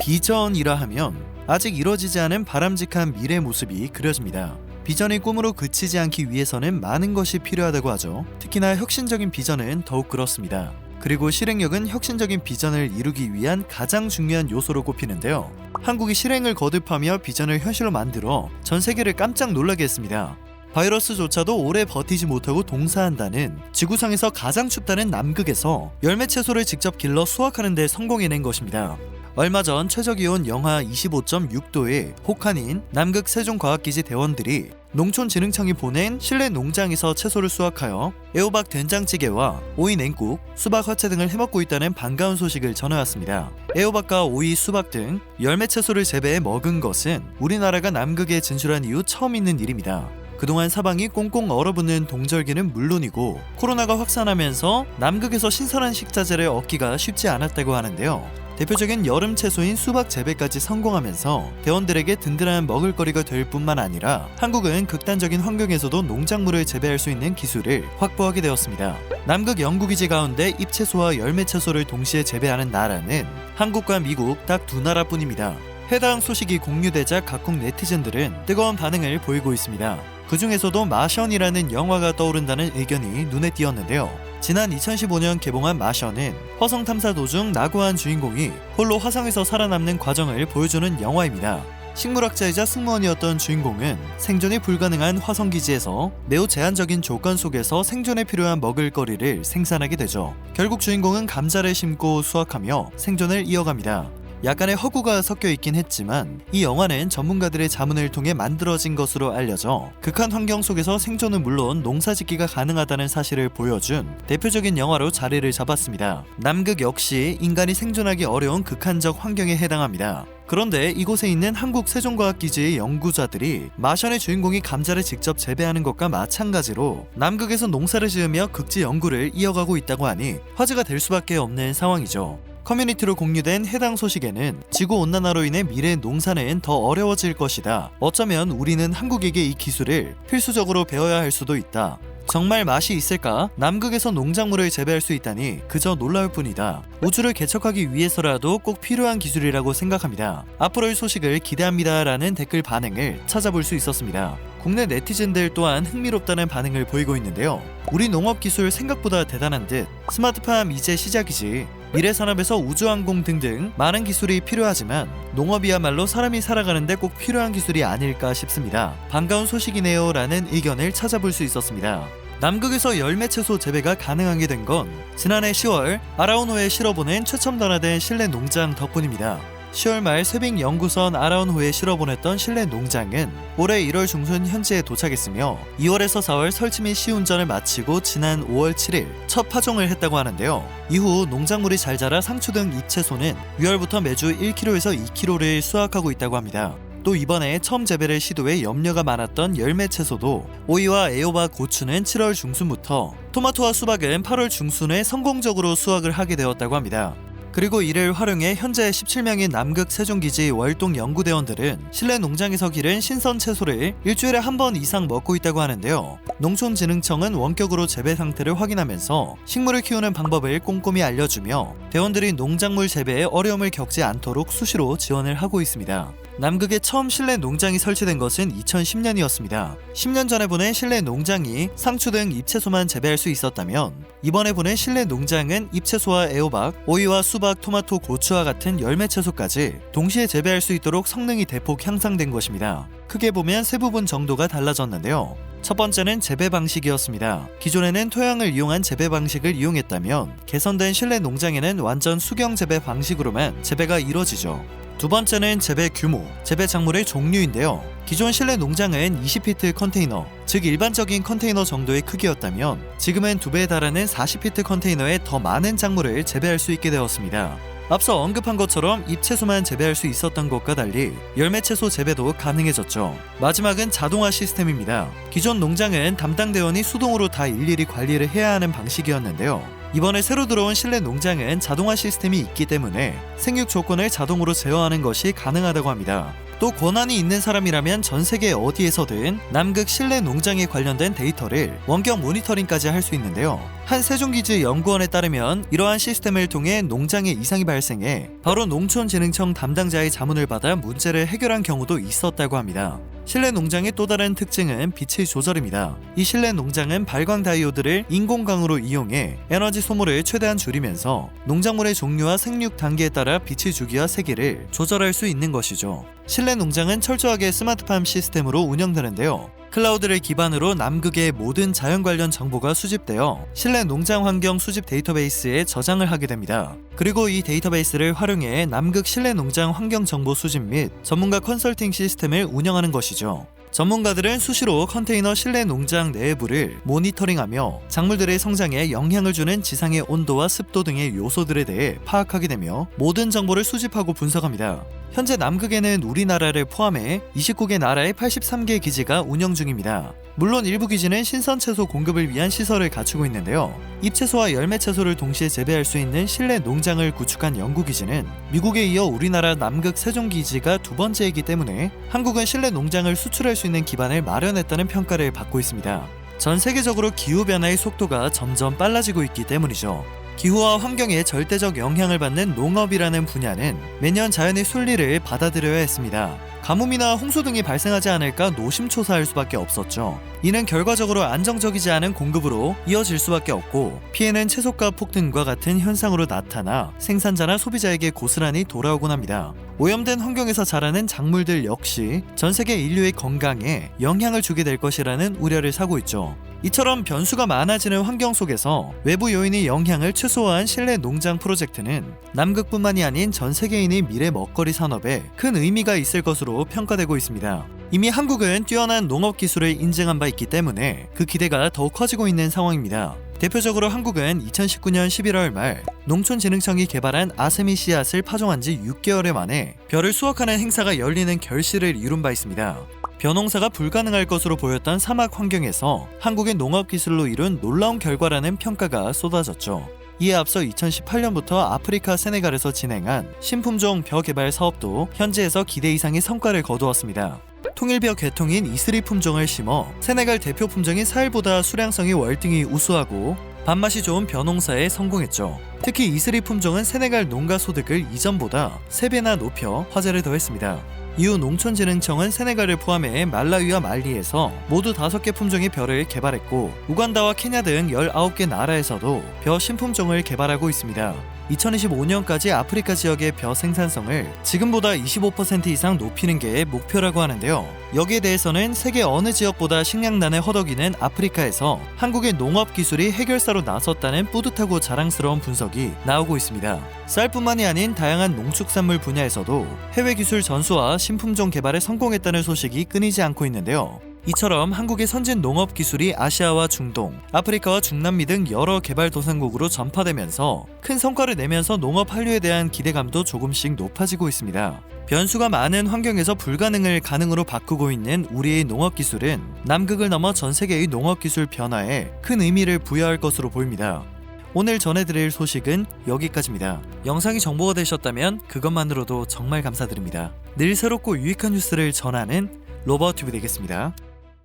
비전이라 하면 아직 이뤄지지 않은 바람직한 미래 모습이 그려집니다. 비전이 꿈으로 그치지 않기 위해서는 많은 것이 필요하다고 하죠. 특히나 혁신적인 비전은 더욱 그렇습니다. 그리고 실행력은 혁신적인 비전을 이루기 위한 가장 중요한 요소로 꼽히는데요. 한국이 실행을 거듭하며 비전을 현실로 만들어 전 세계를 깜짝 놀라게 했습니다. 바이러스조차도 오래 버티지 못하고 동사한다는 지구상에서 가장 춥다는 남극에서 열매 채소를 직접 길러 수확하는 데 성공해낸 것입니다. 얼마 전 최저기온 영하 25.6도의 혹한인 남극 세종과학기지 대원들이 농촌진흥청이 보낸 실내 농장에서 채소를 수확하여 애호박 된장찌개와 오이 냉국, 수박 화채 등을 해먹고 있다는 반가운 소식을 전해왔습니다. 애호박과 오이, 수박 등 열매 채소를 재배해 먹은 것은 우리나라가 남극에 진출한 이후 처음 있는 일입니다. 그동안 사방이 꽁꽁 얼어붙는 동절기는 물론이고 코로나가 확산하면서 남극에서 신선한 식자재를 얻기가 쉽지 않았다고 하는데요. 대표적인 여름 채소인 수박 재배까지 성공하면서 대원들에게 든든한 먹을거리가 될 뿐만 아니라 한국은 극단적인 환경에서도 농작물을 재배할 수 있는 기술을 확보하게 되었습니다. 남극 영구기지 가운데 잎채소와 열매채소를 동시에 재배하는 나라는 한국과 미국 딱 두 나라뿐입니다. 해당 소식이 공유되자 각국 네티즌들은 뜨거운 반응을 보이고 있습니다. 그 중에서도 마션이라는 영화가 떠오른다는 의견이 눈에 띄었는데요. 지난 2015년 개봉한 마션은 화성 탐사 도중 낙오한 주인공이 홀로 화성에서 살아남는 과정을 보여주는 영화입니다. 식물학자이자 승무원이었던 주인공은 생존이 불가능한 화성 기지에서 매우 제한적인 조건 속에서 생존에 필요한 먹을거리를 생산하게 되죠. 결국 주인공은 감자를 심고 수확하며 생존을 이어갑니다. 약간의 허구가 섞여 있긴 했지만 이 영화는 전문가들의 자문을 통해 만들어진 것으로 알려져 극한 환경 속에서 생존은 물론 농사짓기가 가능하다는 사실을 보여준 대표적인 영화로 자리를 잡았습니다. 남극 역시 인간이 생존하기 어려운 극한적 환경에 해당합니다. 그런데 이곳에 있는 한국 세종과학기지의 연구자들이 마션의 주인공이 감자를 직접 재배하는 것과 마찬가지로 남극에서 농사를 지으며 극지 연구를 이어가고 있다고 하니 화제가 될 수밖에 없는 상황이죠. 커뮤니티로 공유된 해당 소식에는 지구 온난화로 인해 미래 농사는 더 어려워질 것이다. 어쩌면 우리는 한국에게 이 기술을 필수적으로 배워야 할 수도 있다. 정말 맛이 있을까? 남극에서 농작물을 재배할 수 있다니 그저 놀라울 뿐이다. 우주를 개척하기 위해서라도 꼭 필요한 기술이라고 생각합니다. 앞으로의 소식을 기대합니다 라는 댓글 반응을 찾아볼 수 있었습니다. 국내 네티즌들 또한 흥미롭다는 반응을 보이고 있는데요. 우리 농업 기술 생각보다 대단한 듯 스마트팜 이제 시작이지. 미래 산업에서 우주항공 등등 많은 기술이 필요하지만 농업이야말로 사람이 살아가는데 꼭 필요한 기술이 아닐까 싶습니다. 반가운 소식이네요 라는 의견을 찾아볼 수 있었습니다. 남극에서 열매 채소 재배가 가능하게 된 건 지난해 10월 아라운호에 실어보낸 최첨단화된 실내 농장 덕분입니다. 10월 말 세빙 연구선 아라운호에 실어보냈던 실내 농장은 올해 1월 중순 현지에 도착했으며 2월에서 4월 설치 및 시운전을 마치고 지난 5월 7일 첫 파종을 했다고 하는데요. 이후 농작물이 잘 자라 상추 등 잎채소는 6월부터 매주 1kg에서 2kg를 수확하고 있다고 합니다. 또 이번에 처음 재배를 시도해 염려가 많았던 열매 채소도 오이와 애호박, 고추는 7월 중순부터 토마토와 수박은 8월 중순에 성공적으로 수확을 하게 되었다고 합니다. 그리고 이를 활용해 현재 17명의 남극 세종기지 월동 연구대원들은 실내 농장에서 기른 신선 채소를 일주일에 한 번 이상 먹고 있다고 하는데요. 농촌진흥청은 원격으로 재배 상태를 확인하면서 식물을 키우는 방법을 꼼꼼히 알려주며 대원들이 농작물 재배에 어려움을 겪지 않도록 수시로 지원을 하고 있습니다. 남극에 처음 실내 농장이 설치된 것은 2010년이었습니다. 10년 전에 보낸 실내 농장이 상추 등 잎채소만 재배할 수 있었다면 이번에 보낸 실내 농장은 잎채소와 애호박, 오이와 수박, 토마토, 고추와 같은 열매 채소까지 동시에 재배할 수 있도록 성능이 대폭 향상된 것입니다. 크게 보면 세 부분 정도가 달라졌는데요. 첫 번째는 재배 방식이었습니다. 기존에는 토양을 이용한 재배 방식을 이용했다면 개선된 실내 농장에는 완전 수경 재배 방식으로만 재배가 이뤄지죠. 두 번째는 재배 규모, 재배 작물의 종류인데요. 기존 실내 농장은 20피트 컨테이너, 즉 일반적인 컨테이너 정도의 크기였다면 지금은 두 배에 달하는 40피트 컨테이너에 더 많은 작물을 재배할 수 있게 되었습니다. 앞서 언급한 것처럼 잎채소만 재배할 수 있었던 것과 달리 열매채소 재배도 가능해졌죠. 마지막은 자동화 시스템입니다. 기존 농장은 담당 대원이 수동으로 다 일일이 관리를 해야 하는 방식이었는데요. 이번에 새로 들어온 실내 농장은 자동화 시스템이 있기 때문에 생육 조건을 자동으로 제어하는 것이 가능하다고 합니다. 또 권한이 있는 사람이라면 전 세계 어디에서든 남극 실내 농장에 관련된 데이터를 원격 모니터링까지 할 수 있는데요. 한 세종기지 연구원에 따르면 이러한 시스템을 통해 농장에 이상이 발생해 바로 농촌진흥청 담당자의 자문을 받아 문제를 해결한 경우도 있었다고 합니다. 실내 농장의 또 다른 특징은 빛의 조절입니다. 이 실내 농장은 발광 다이오드를 인공광으로 이용해 에너지 소모를 최대한 줄이면서 농작물의 종류와 생육 단계에 따라 빛의 주기와 세기를 조절할 수 있는 것이죠. 실내 농장은 철저하게 스마트팜 시스템으로 운영되는데요. 클라우드를 기반으로 남극의 모든 자연 관련 정보가 수집되어 실내 농장 환경 수집 데이터베이스에 저장을 하게 됩니다. 그리고 이 데이터베이스를 활용해 남극 실내 농장 환경 정보 수집 및 전문가 컨설팅 시스템을 운영하는 것이죠. 전문가들은 수시로 컨테이너 실내 농장 내부를 모니터링하며 작물들의 성장에 영향을 주는 지상의 온도와 습도 등의 요소들에 대해 파악하게 되며 모든 정보를 수집하고 분석합니다. 현재 남극에는 우리나라를 포함해 29개 나라의 83개 기지가 운영 중입니다. 물론 일부 기지는 신선 채소 공급을 위한 시설을 갖추고 있는데요. 잎채소와 열매 채소를 동시에 재배할 수 있는 실내 농장을 구축한 연구 기지는 미국에 이어 우리나라 남극 세종 기지가 두 번째이기 때문에 한국은 실내 농장을 수출할 수 있는 기반을 마련했다는 평가를 받고 있습니다. 전 세계적으로 기후 변화의 속도가 점점 빨라지고 있기 때문이죠. 기후와 환경에 절대적 영향을 받는 농업이라는 분야는 매년 자연의 순리를 받아들여야 했습니다. 가뭄이나 홍수 등이 발생하지 않을까 노심초사할 수밖에 없었죠. 이는 결과적으로 안정적이지 않은 공급으로 이어질 수밖에 없고 피해는 채소가 폭등과 같은 현상으로 나타나 생산자나 소비자에게 고스란히 돌아오곤 합니다. 오염된 환경에서 자라는 작물들 역시 전 세계 인류의 건강에 영향을 주게 될 것이라는 우려를 사고 있죠. 이처럼 변수가 많아지는 환경 속에서 외부 요인의 영향을 최소화한 실내 농장 프로젝트는 남극뿐만이 아닌 전 세계인의 미래 먹거리 산업에 큰 의미가 있을 것으로 평가되고 있습니다. 이미 한국은 뛰어난 농업 기술을 인증한 바 있기 때문에 그 기대가 더욱 커지고 있는 상황입니다. 대표적으로 한국은 2019년 11월 말 농촌진흥청이 개발한 아세미 씨앗을 파종한 지 6개월에 만에 별을 수확하는 행사가 열리는 결실을 이룬 바 있습니다. 벼농사가 불가능할 것으로 보였던 사막 환경에서 한국의 농업 기술로 이룬 놀라운 결과라는 평가가 쏟아졌죠. 이에 앞서 2018년부터 아프리카 세네갈에서 진행한 신품종 벼 개발 사업도 현지에서 기대 이상의 성과를 거두었습니다. 통일벼 개통인 이스리 품종을 심어 세네갈 대표 품종인 사일보다 수량성이 월등히 우수하고 밥맛이 좋은 벼농사에 성공했죠. 특히 이스리 품종은 세네갈 농가 소득을 이전보다 3배나 높여 화제를 더했습니다. 이후 농촌진흥청은 세네갈을 포함해 말라위와 말리에서 모두 5개 품종의 벼를 개발했고 우간다와 케냐 등 19개 나라에서도 벼 신품종을 개발하고 있습니다. 2025년까지 아프리카 지역의 벼 생산성을 지금보다 25% 이상 높이는 게 목표라고 하는데요. 여기에 대해서는 세계 어느 지역보다 식량난에 허덕이는 아프리카에서 한국의 농업 기술이 해결사로 나섰다는 뿌듯하고 자랑스러운 분석이 나오고 있습니다. 쌀뿐만이 아닌 다양한 농축산물 분야에서도 해외 기술 전수와 신품종 개발에 성공했다는 소식이 끊이지 않고 있는데요. 이처럼 한국의 선진 농업 기술이 아시아와 중동, 아프리카와 중남미 등 여러 개발도상국으로 전파되면서 큰 성과를 내면서 농업 한류에 대한 기대감도 조금씩 높아지고 있습니다. 변수가 많은 환경에서 불가능을 가능으로 바꾸고 있는 우리의 농업 기술은 남극을 넘어 전 세계의 농업 기술 변화에 큰 의미를 부여할 것으로 보입니다. 오늘 전해드릴 소식은 여기까지입니다. 영상이 정보가 되셨다면 그것만으로도 정말 감사드립니다. 늘 새롭고 유익한 뉴스를 전하는 로버튜브 되겠습니다.